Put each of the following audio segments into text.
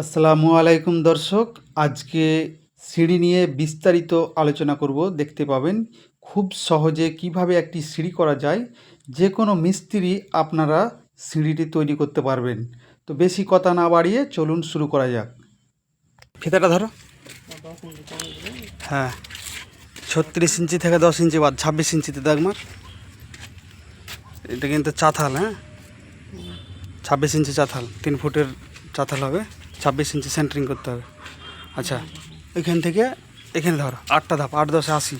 আসসালামু আলাইকুম দর্শক, আজকে সিঁড়ি নিয়ে বিস্তারিত আলোচনা করব। দেখতে পাবেন খুব সহজে কীভাবে একটি সিঁড়ি করা যায়। যে কোনো মিস্ত্রি আপনারা সিঁড়িটি তৈরি করতে পারবেন। তো বেশি কথা না বাড়িয়ে চলুন শুরু করা যাক। ফিতাটা ধরো। হ্যাঁ ছত্রিশ ইঞ্চি থেকে দশ ইঞ্চি বাদ, ছাব্বিশ ইঞ্চিতে দেখমার এটা কিন্তু চাথাল হ্যাঁ? ছাব্বিশ ইঞ্চি চাথাল, তিন ফুটের চাথাল হবে। ছাব্বিশ ইঞ্চি সেন্টারিং করতে হবে আচ্ছা এখান থেকে এখানে ধরো আটটা ধাপ আট দশে আশি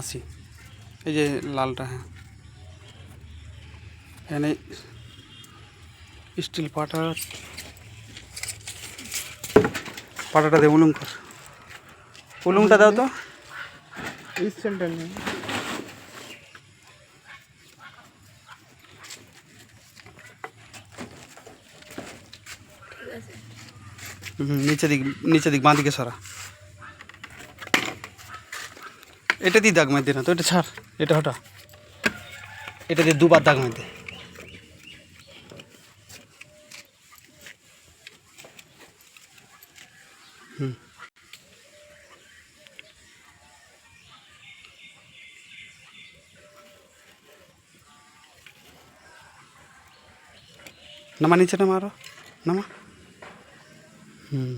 আশি এই যে লালটা হ্যাঁ। এখানে স্টিল পাটা, পাটাটা দে উলুং কর। উলুংটা দাও তো। নিচে দিক নিচে দিক বাঁ দিকে সরা এটা দিয়ে দাগ মার দে না তো এটা ছাড় এটা হটা এটা দিয়ে দুবার দাগ মার দে হুম নামা নিচে নামা আরো নামা হুম।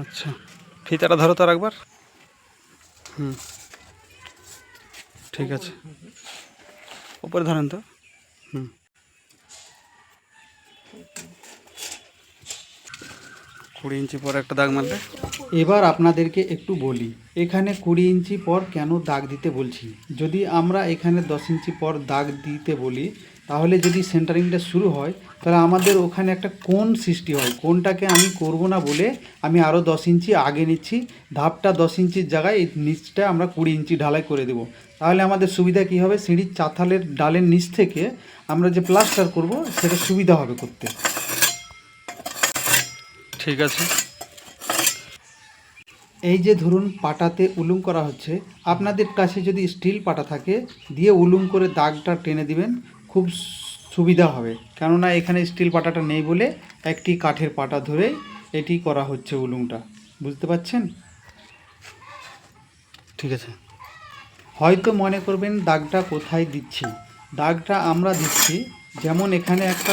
আচ্ছা। ফিতাটা ধরো তার আর একবার। হুম। ঠিক আছে। উপরে ধরেন তো। হুম। কুড়ি ইঞ্চি পর একটা দাগ মারলে এবার আপনাদেরকে একটু বলি, এখানে কুড়ি ইঞ্চি পর কেন দাগ দিতে বলছি? যদি আমরা এখানে দশ ইঞ্চি পর দাগ দিতে বলি, তাহলে যদি সেন্টারিংটা শুরু হয়, তাহলে আমাদের ওখানে একটা কোন সৃষ্টি হয়। কোনটাকে আমি করব না বলে আমি আরও দশ ইঞ্চি আগে নিচ্ছি, ধাপটা দশ ইঞ্চির জায়গায় এই নিচটা আমরা কুড়ি ইঞ্চি ঢালাই করে দেবো। তাহলে আমাদের সুবিধা কী হবে? সিঁড়ির চাতালের ডালের নিচ থেকে আমরা যে প্লাস্টার করব, সেটা সুবিধা হবে করতে। ঠিক আছে। এই যে ধরুন পাটাতে উলুম করা হচ্ছে আপনাদের কাছে যদি স্টিল পাটা থাকে দিয়ে উলুম করে দাগটা টেনে দিবেন খুব সুবিধা হবে। কেননা এখানে স্টিল পাটাটা নেই বলে একটি কাঠের পাটা ধরেই এটি করা হচ্ছে উলুমটা। বুঝতে পারছেন? ঠিক আছে। হয়তো মনে করবেন দাগটা কোথায় দিচ্ছি। দাগটা আমরা দিচ্ছি যেমন এখানে একটা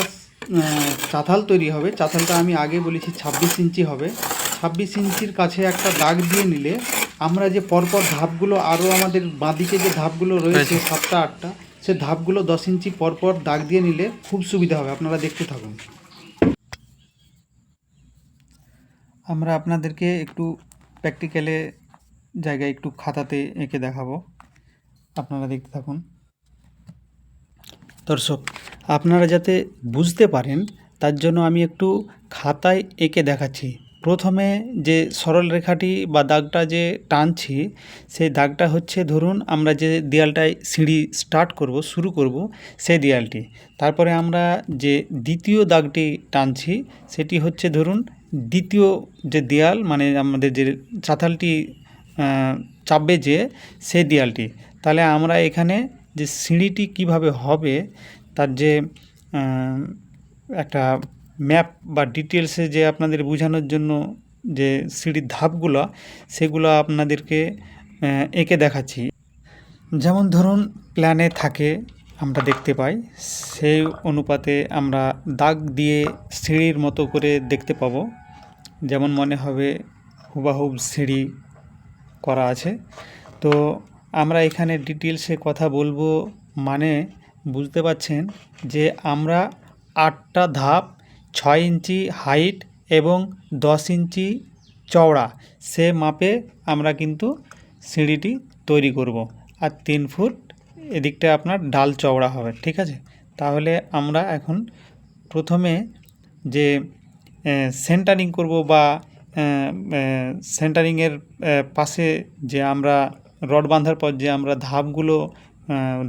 চাতাল তৈরি হবে। চাতালটা আমি আগে বলেছি ছাব্বিশ ইঞ্চি হবে। ছাব্বিশ ইঞ্চির কাছে একটা দাগ দিয়ে নিলে আমরা যে পরপর ধাপগুলো আরও আমাদের বাঁদিকে যে ধাপগুলো রয়েছে সাতটা আটটা সে ধাপগুলো দশ ইঞ্চি পরপর দাগ দিয়ে নিলে খুব সুবিধা হবে। আপনারা দেখতে থাকুন। আমরা আপনাদেরকে একটু প্র্যাকটিক্যালে জায়গায় একটু খাতাতে এঁকে দেখাবো। আপনারা দেখতে থাকুন। দর্শক আপনারা যাতে বুঝতে পারেন, তার জন্য আমি একটু খাতায় এঁকে দেখাচ্ছি। প্রথমে যে সরল রেখাটি বা দাগটা যে টানছি, সেই দাগটা হচ্ছে ধরুন আমরা যে দেয়ালটায় সিঁড়ি স্টার্ট করব, শুরু করব, সেই দেয়ালটি। তারপরে আমরা যে দ্বিতীয় দাগটি টানছি, সেটি হচ্ছে ধরুন দ্বিতীয় যে দেয়াল মানে আমাদের যে চাতালটি চাপবে যে, সেই দেয়ালটি। তাহলে আমরা এখানে যে সিঁড়িটি কীভাবে হবে তার যে একটা ম্যাপ বা ডিটেলসে যে আপনাদের বোঝানোর জন্য যে সিঁড়ির ধাপগুলো, সেগুলো আপনাদেরকে এঁকে দেখাচ্ছি। যেমন ধরুন প্ল্যানে থাকে, আমরা দেখতে পাই। সেই অনুপাতে আমরা দাগ দিয়ে সিঁড়ির মতো করে দেখতে পাবো। যেমন মনে হবে হুবাহুব সিঁড়ি করা আছে। তো আমরা এখানে ডিটেলসে কথা বলব মানে বুঝতে পাচ্ছেন যে আমরা আটটা ধাপ, ছয় ইঞ্চি হাইট এবং দশ ইঞ্চি চওড়া, সে মাপে আমরা কিন্তু সিঁড়িটি তৈরি করব। আর তিন ফুট এদিকটা আপনার ডাল চওড়া হবে, ঠিক আছে? তাহলে আমরা এখন প্রথমে যে সেন্টারিং করব বা সেন্টারিংয়ের পাশে যে আমরা রড বাঁধার পর যে আমরা ধাপগুলো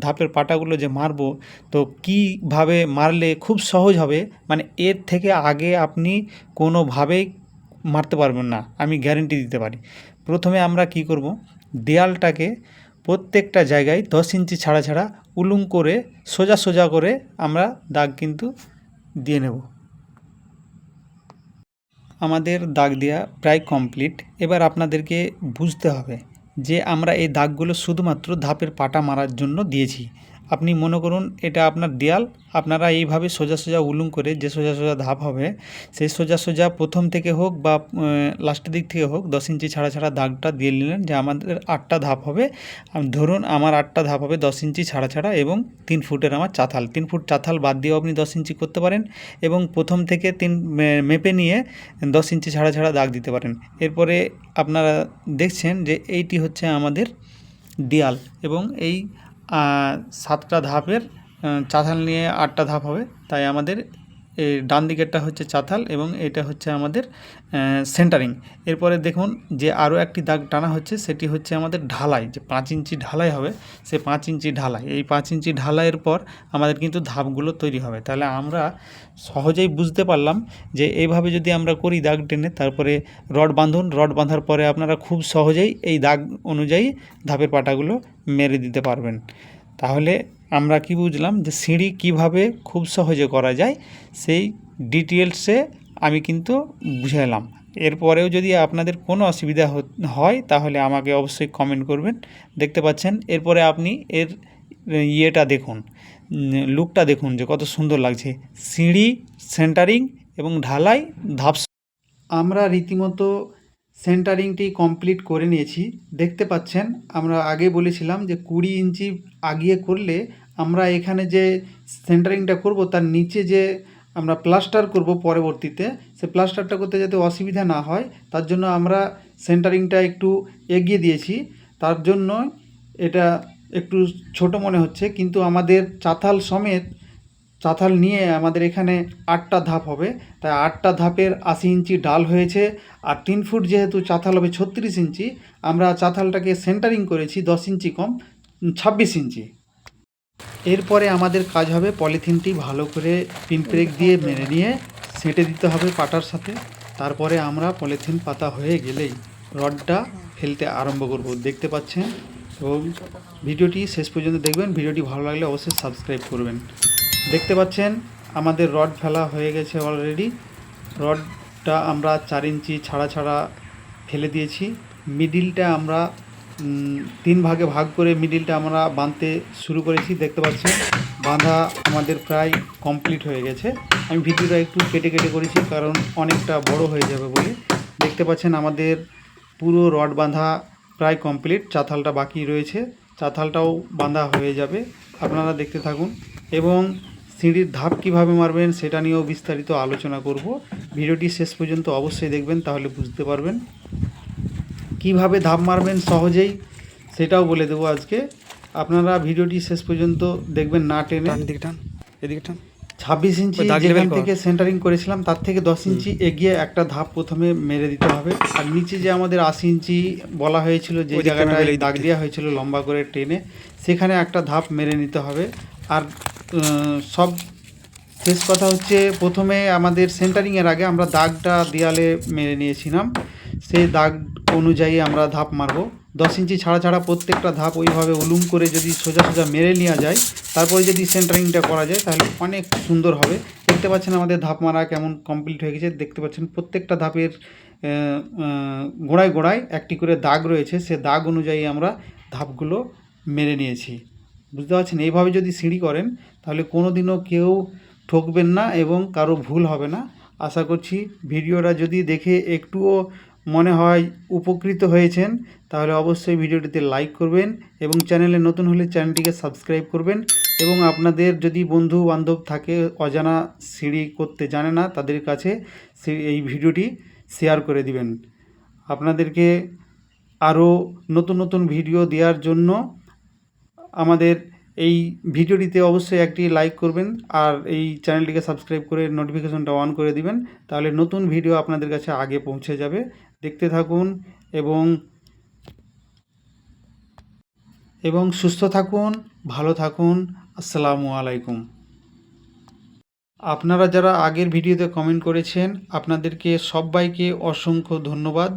ধাপের পাটাগুলো যে মারবো, তো কীভাবে মারলে খুব সহজ হবে মানে এর থেকে আগে আপনি কোনোভাবেই মারতে পারবেন না, আমি গ্যারেন্টি দিতে পারি। প্রথমে আমরা কি করব, দেয়ালটাকে প্রত্যেকটা জায়গায় দশ ইঞ্চি ছাড়া ছাড়া উলুম করে, সোজা সোজা করে আমরা দাগ কিন্তু দিয়ে নেব। আমাদের দাগ দেওয়া প্রায় কমপ্লিট এবার আপনাদেরকে বুঝতে হবে। যে আমরা এই দাগগুলো শুধুমাত্র ধাপের পাটা মারার জন্য দিয়েছি। আপনি মনে করুন এটা আপনার দেয়াল, আপনারা এইভাবে সোজা সোজা উলুম করে যে সোজা সোজা ধাপ হবে, সেই সোজা সোজা প্রথম থেকে হোক বা লাস্টের দিক থেকে হোক, দশ ইঞ্চি ছাড়া ছাড়া দাগটা দিয়ে নিলেন যে আমাদের আটটা ধাপ হবে। ধরুন আমার আটটা ধাপ হবে দশ ইঞ্চি ছাড়া ছাড়া এবং তিন ফুটের আমার চাতাল। তিন ফুট চাতাল বাদ দিয়েও আপনি দশ ইঞ্চি করতে পারেন এবং প্রথম থেকে তিন মেপে নিয়ে দশ ইঞ্চি ছাড়া ছাড়া দাগ দিতে পারেন। এরপরে আপনারা দেখছেন যে এইটি হচ্ছে আমাদের দেয়াল এবং এই সাতটা ধাপের চাতাল নিয়ে আটটা ধাপ হবে। তাই আমাদের এই ডান দিকেরটা হচ্ছে চাতাল এবং এটা হচ্ছে আমাদের সেন্টারিং এরপরে দেখুন যে আরও একটি দাগ টানা হচ্ছে, সেটি হচ্ছে আমাদের ঢালাই, যে পাঁচ ইঞ্চি ঢালাই হবে, সে পাঁচ ইঞ্চি ঢালাই। এই পাঁচ ইঞ্চি ঢালাইয়ের পর আমাদের কিন্তু ধাপগুলো তৈরি হবে। তাহলে আমরা সহজেই বুঝতে পারলাম যে এইভাবে যদি আমরা করি দাগ টেনে, তারপরে রড বাঁধুন, রড বাঁধার পরে আপনারা খুব সহজেই এই দাগ অনুযায়ী ধাপের পাটাগুলো মেরে দিতে পারবেন। তাহলে আমরা কি বুঝলাম যে সিঁড়ি কীভাবে খুব সহজে করা যায়, সেই ডিটেলসে আমি কিন্তু বুঝালাম এরপরেও যদি আপনাদের কোনো অসুবিধা হয়, তাহলে আমাকে অবশ্যই কমেন্ট করবেন। দেখতে পাচ্ছেন, এরপরে আপনি এর ইয়েটা দেখুন লুকটা দেখুন যে কত সুন্দর লাগছে। সিঁড়ি সেন্টারিং এবং ঢালাই ধাপ আমরা রীতিমতো সেন্টারিংটি কমপ্লিট করে নিয়েছি। দেখতে পাচ্ছেন, আমরা আগে বলেছিলাম যে কুড়ি ইঞ্চি আগিয়ে করলে আমরা এখানে যে সেন্টারিংটা করব, তার নিচে যে আমরা প্লাস্টার করব পরবর্তীতে, সে প্লাস্টারটা করতে যাতে অসুবিধা না হয়, তার জন্য আমরা সেন্টারিংটা একটু এগিয়ে দিয়েছি। তার জন্য এটা একটু ছোট মনে হচ্ছে, কিন্তু আমাদের চাতাল সমেত, চাতাল নিয়ে আমাদের এখানে আটটা ধাপ হবে। তাই আটটা ধাপের আশি ইঞ্চি ডাল হয়েছে, আর তিন ফুট যেহেতু চাতাল হবে ছত্রিশ ইঞ্চি, আমরা চাতালটাকে সেন্টারিং করেছি দশ ইঞ্চি কম, ছাব্বিশ ইঞ্চি। এরপরে আমাদের কাজ হবে পলিথিনটি ভালো করে পিনপ্রেক দিয়ে মেরে নিয়ে সেঁটে দিতে হবে পাটার সাথে। তারপরে আমরা পলিথিন পাতা হয়ে গেলেই রডটা ফেলতে আরম্ভ করব, দেখতে পাচ্ছেন? এবং ভিডিওটি শেষ পর্যন্ত দেখবেন, ভিডিওটি ভালো লাগলে অবশ্যই সাবস্ক্রাইব করবেন। দেখতে পাচ্ছেন, আমাদের রড ফেলা হয়ে গেছে অলরেডি রডটা আমরা চার ইঞ্চি ছাড়া ছাড়া ফেলে দিয়েছি। মিডিলটা আমরা তিন ভাগে ভাগ করে মিডিলটা আমরা বাঁধতে শুরু করেছি, দেখতে পাচ্ছেন বাঁধা আমাদের প্রায় কমপ্লিট হয়ে গেছে। আমি ভিডিওটা একটু কেটে কেটে করেছি, কারণ অনেকটা বড় হয়ে যাবে বলে। দেখতে পাচ্ছেন আমাদের পুরো রড বাঁধা প্রায় কমপ্লিট চাতালটা বাকি রয়েছে। চাতালটাও বাঁধা হয়ে যাবে, আপনারা দেখতে থাকুন। এবং সিঁড়ির ধাপ কীভাবে মারবেন সেটা নিয়েও বিস্তারিত আলোচনা করব। ভিডিওটি শেষ পর্যন্ত অবশ্যই দেখবেন, তাহলে বুঝতে পারবেন। কীভাবে ধাপ মারবেন সহজেই সেটাও বলে দেবো আজকে। আপনারা ভিডিওটি শেষ পর্যন্ত দেখবেন না টেনে। টান দিকে টান এদিকে টান। ছাব্বিশ ইঞ্চি যেখান থেকে সেন্টারিং করেছিলাম তার থেকে দশ ইঞ্চি এগিয়ে একটা ধাপ প্রথমে মেরে দিতে হবে। আর নিচে যে আমাদের আশি ইঞ্চি বলা হয়েছিল যে জায়গাটায় দাগ দেওয়া হয়েছিল লম্বা করে টেনে সেখানে একটা ধাপ মেরে নিতে হবে। আর সব শেষ কথা হচ্ছে প্রথমে আমাদের সেন্টারিংয়ের আগে আমরা দাগটা দেয়ালে মেরে নিয়েছিলাম। সেই দাগ অনুযায়ী আমরা ধাপ মারবো। দশ ইঞ্চি ছাড়া ছাড়া প্রত্যেকটা ধাপ ওইভাবে উলুম করে যদি সোজা সোজা মেরে নেওয়া যায়, তারপরে যদি সেন্টারিংটা করা যায়, তাহলে অনেক সুন্দর হবে। দেখতে পাচ্ছেন আমাদের ধাপ মারা কেমন কমপ্লিট হয়ে গেছে। দেখতে পাচ্ছেন প্রত্যেকটা ধাপের গোড়ায় গোড়ায় একটি করে দাগ রয়েছে। সে দাগ অনুযায়ী আমরা ধাপগুলো মেরে নিয়েছি। বুঝতে পারছেন? এইভাবে যদি সিঁড়ি করেন, তাহলে কোনো দিনও কেউ ঠকবেন না এবং কারও ভুল হবে না। আশা করছি ভিডিওটা যদি দেখে একটুও মনে হয় উপকৃত হয়েছেন, তাহলে অবশ্যই ভিডিওটিতে লাইক করবেন এবং চ্যানেলে নতুন হলে চ্যানেলটিকে সাবস্ক্রাইব করবেন এবং আপনাদের যদি বন্ধু বান্ধব থাকে, অজানা সিঁড়ি করতে জানে না, তাদের কাছে এই ভিডিওটি শেয়ার করে দিবেন। আপনাদেরকে আরও নতুন নতুন ভিডিও দেওয়ার জন্য আমাদের এই ভিডিওটিতে অবশ্যই একটি লাইক করবেন আর এই চ্যানেলটিকে সাবস্ক্রাইব করে নোটিফিকেশনটা অন করে দিবেন, তাহলে নতুন ভিডিও আপনাদের কাছে আগে পৌঁছে যাবে। দেখতে থাকুন এবং এবং সুস্থ থাকুন, ভালো থাকুন। আসসালামু আলাইকুম। আপনারা যারা আগের ভিডিওতে কমেন্ট করেছেন, আপনাদেরকে সবাইকে অসংখ্য ধন্যবাদ।